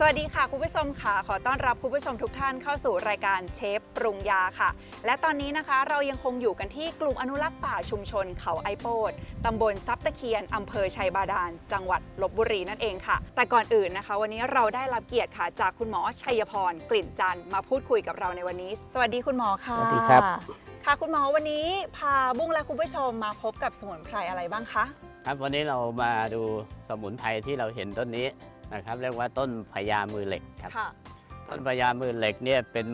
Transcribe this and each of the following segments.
สวัสดีค่ะคุณผู้ชมค่ะ ขอต้อนรับคุณผู้ชมทุกท่านเข้าสู่รายการเชฟปรุงยาค่ะ และตอนนี้นะคะเรายังคงอยู่กันที่กลุ่มอนุรักษ์ป่าชุมชนเขาไอโปดตำบลซับตะเคียนอำเภอชัยบาดาล จังหวัดลบบุรีนั่นเองค่ะ แต่ก่อนอื่นนะคะ วันนี้เราได้รับเกียรติค่ะจากคุณหมอชัยพรกลิ่นจันทร์มาพูดคุยกับเราในวันนี้ สวัสดีคุณหมอค่ะสวัสดีครับ ค่ะคุณหมอวันนี้พาบุ้งและคุณผู้ชมมาพบกับสมุนไพรอะไรบ้างคะครับวันนี้เรามาดูสมุนไพรที่เราเห็นต้นนี้ นะครับเรียกว่าต้นพญามือเหล็กครับ ค่ะต้นพญามือเหล็กเนี่ยเป็น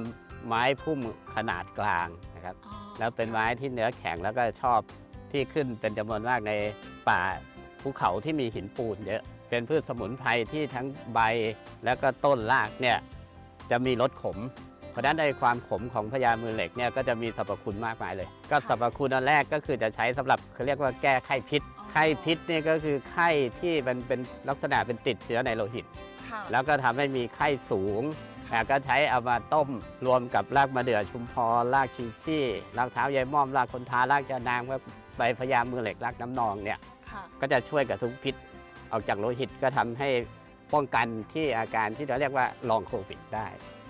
ไม้พุ่มขนาดกลางนะครับ อ๋อแล้วเป็นไม้ที่เนื้อแข็งแล้วก็ชอบที่ขึ้นเป็นจำนวนมากในป่าภูเขาที่มีหินปูนเยอะเป็นพืชสมุนไพรที่ทั้งใบแล้วก็ต้นรากเนี่ยจะมีรสขม เพราะฉะนั้นในความขมของพญามือเหล็กเนี่ยก็จะมีสรรพคุณมากมายเลย ก็สรรพคุณอันแรกก็คือจะใช้สำหรับเขาเรียกว่าแก้ไข้พิษ ไข้พิษนี่ก็คือไข้ที่มันเป็นลักษณะเป็นติดเชื้อในโลหิต ค่ะแล้วก็ทำให้มีไข้สูงอะก็ใช้เอามาต้มรวมกับรากมะเดื่อชุมพรรากชิงชี่รากเท้ายายม่อมรากคนทารากจะนางว่าใบพญามือเหล็กรากน้ำนองเนี่ย ค่ะก็จะช่วยกับทุกพิษออกจากโลหิตก็ทำให้ป้องกันที่อาการที่เราเรียกว่าลองโควิดได้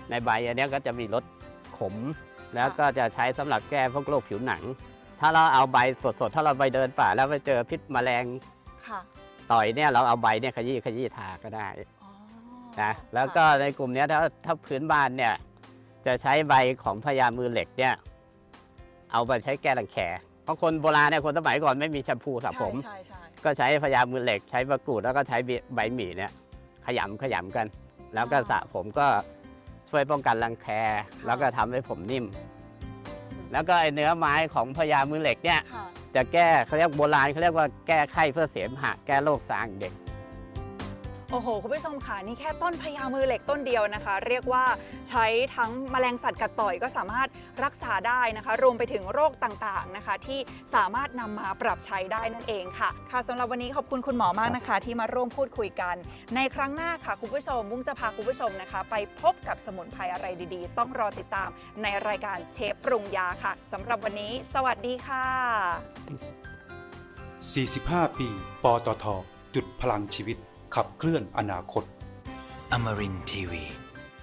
ในใบอันเนี้ยก็จะมีรสขม แล้วก็จะใช้สำหรับแก้พวกโรคผิวหนัง ถ้าเราเอาใบสดๆ ถ้าเราไปเดินป่าแล้วไปเจอพิษแมลงค่ะต่อยเนี่ยเราเอาใบเนี่ยขยี้ขยี้ทาก็ได้อ๋อนะแล้วก็ในกลุ่มเนี้ยถ้าถ้าพื้นบ้านเนี่ยจะใช้ใบของพญามือเหล็กเนี่ยเอาไปใช้แก้รังแคเพราะคนโบราณเนี่ยคนสมัยก่อนไม่มีแชมพูสระผม ใช่ใช่ก็ใช้พญามือเหล็ก ใช้มะกรูดแล้วก็ใช้ใบหมี่เนี่ยขยำขยำกัน แล้วก็สระผมก็ช่วยป้องกันรังแคแล้วก็ทำให้ผมนิ่ม แล้วก็ไอเนื้อไม้ของพญามือเหล็กเนี่ยค่ะจะแก้เขาเรียกโบราณเขาเรียกว่าแก้ไข้เพื่อเสมหะแก้โรคซางเด็ก โอ้โห คุณผู้ชมค่ะ นี่แค่ต้นพญามือเหล็กต้นเดียวนะคะ เรียกว่าใช้ทั้งแมลงสัตว์กัดต่อยก็สามารถรักษาได้นะคะ รวมไปถึงโรคต่างๆนะคะ ที่สามารถนำมาปรับใช้ได้นั่นเองค่ะ ค่ะสำหรับวันนี้ขอบคุณคุณหมอมากนะคะ ที่มาร่วมพูดคุยกัน ในครั้งหน้าค่ะ คุณผู้ชมบุ้งจะพาคุณผู้ชมนะคะ ไปพบกับสมุนไพรอะไรดีๆ ต้องรอติดตามในรายการเชฟปรุงยาค่ะสำหรับวันนี้ สวัสดีค่ะ 45 ปี ปตท จุดพลังชีวิต ขับเคลื่อนอนาคต Amarin Tiwi.